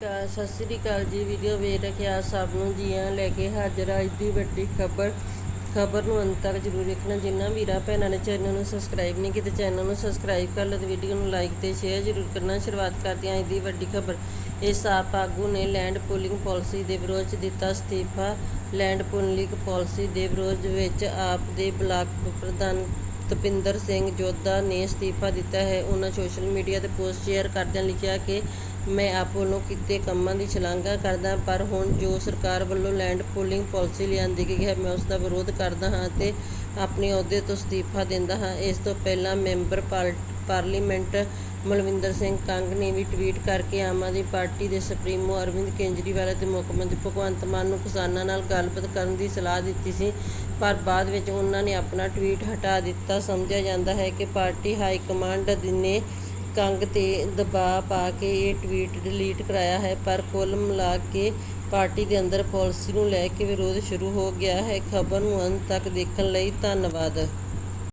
ਸਤਿ ਸ੍ਰੀ ਅਕਾਲ ਜੀ ਵੀਡੀਓ ਵੇਖ ਰਹੇ ਸਭ ਨੂੰ ਜੀਆਂ ਲੈ ਕੇ ਹਾਜ਼ਰ ਅੱਜ ਦੀ ਵੱਡੀ ਖਬਰ ਖਬਰ ਨੂੰ ਅੰਤ ਤੱਕ ਜ਼ਰੂਰ ਵੇਖਣਾ। ਜਿੰਨਾ ਵੀਰਾ ਭੈਣਾਂ ਨੇ ਚੈਨਲ ਨੂੰ ਸਬਸਕ੍ਰਾਈਬ ਨਹੀਂ ਕੀਤਾ ਚੈਨਲ ਨੂੰ ਸਬਸਕ੍ਰਾਈਬ ਕਰ ਲਓ ਤੇ ਵੀਡੀਓ ਨੂੰ ਲਾਈਕ ਤੇ ਸ਼ੇਅਰ ਜ਼ਰੂਰ ਕਰਨਾ। ਸ਼ੁਰੂਆਤ ਕਰਦੇ ਹਾਂ ਅੱਜ ਦੀ ਵੱਡੀ ਖਬਰ। ਇਸ ਆਪ ਆਗੂ ਨੇ ਲੈਂਡ ਪੂਲਿੰਗ ਪਾਲਿਸੀ ਦੇ ਵਿਰੋਧ 'ਚ ਦਿੱਤਾ ਅਸਤੀਫਾ। ਲੈਂਡ ਪੂਲਿੰਗ ਪਾਲਿਸੀ ਦੇ ਵਿਰੋਧ ਵਿੱਚ ਆਪ ਦੇ ਬਲਾਕ ਪ੍ਰਧਾਨ ਤਪਿੰਦਰ ਸਿੰਘ ਜੋਧਾ ਨੇ ਅਸਤੀਫਾ ਦਿੱਤਾ ਹੈ। ਉਹਨਾਂ ਸੋਸ਼ਲ ਮੀਡੀਆ ਤੇ ਪੋਸਟ ਸ਼ੇਅਰ ਕਰਦਿਆਂ ਲਿਖਿਆ ਕਿ ਮੈਂ ਆਪ ਵੱਲੋਂ ਕੀਤੇ ਕੰਮਾਂ ਦੀ ਸ਼ਲਾਘਾ ਕਰਦਾ ਪਰ ਹੁਣ ਜੋ ਸਰਕਾਰ ਵੱਲੋਂ ਲੈਂਡ ਪੂਲਿੰਗ ਪਾਲਿਸੀ ਲਿਆਂਦੀ ਗਈ ਹੈ, ਮੈਂ ਉਸ ਦਾ ਵਿਰੋਧ ਕਰਦਾ ਹਾਂ ਤੇ ਆਪਣੇ ਅਹੁਦੇ ਤੋਂ ਅਸਤੀਫਾ ਦਿੰਦਾ ਹਾਂ। ਇਸ ਤੋਂ ਪਹਿਲਾਂ ਮੈਂਬਰ ਪਾਰ- ਪਾਰਲੀਮੈਂਟ ਮਲਵਿੰਦਰ ਸਿੰਘ ਕੰਗ ਨੇ ਵੀ ਟਵੀਟ ਕਰਕੇ ਆਮ ਆਦਮੀ ਪਾਰਟੀ ਦੇ ਸੁਪਰੀਮੋ ਅਰਵਿੰਦ ਕੇਜਰੀਵਾਲ ਅਤੇ ਮੁੱਖ ਮੰਤਰੀ ਭਗਵੰਤ ਮਾਨ ਨੂੰ ਕਿਸਾਨਾਂ ਨਾਲ ਗੱਲਬਾਤ ਕਰਨ ਦੀ ਸਲਾਹ ਦਿੱਤੀ ਸੀ, ਪਰ ਬਾਅਦ ਵਿੱਚ ਉਹਨਾਂ ਨੇ ਆਪਣਾ ਟਵੀਟ ਹਟਾ ਦਿੱਤਾ। ਸਮਝਿਆ ਜਾਂਦਾ ਹੈ ਕਿ ਪਾਰਟੀ ਹਾਈ ਕਮਾਂਡ ਨੇ ਕੰਗ ਤੇ ਦਬਾਅ ਪਾ ਕੇ ਇਹ ਟਵੀਟ ਡਿਲੀਟ ਕਰਾਇਆ ਹੈ, ਪਰ ਕੁੱਲ ਮਿਲਾ ਕੇ ਪਾਰਟੀ ਦੇ ਅੰਦਰ ਪਾਲਿਸੀ ਨੂੰ ਲੈ ਕੇ ਵਿਰੋਧ ਸ਼ੁਰੂ ਹੋ ਗਿਆ ਹੈ। ਖਬਰ ਨੂੰ ਅੰਤ ਤੱਕ ਦੇਖਣ ਲਈ ਧੰਨਵਾਦ।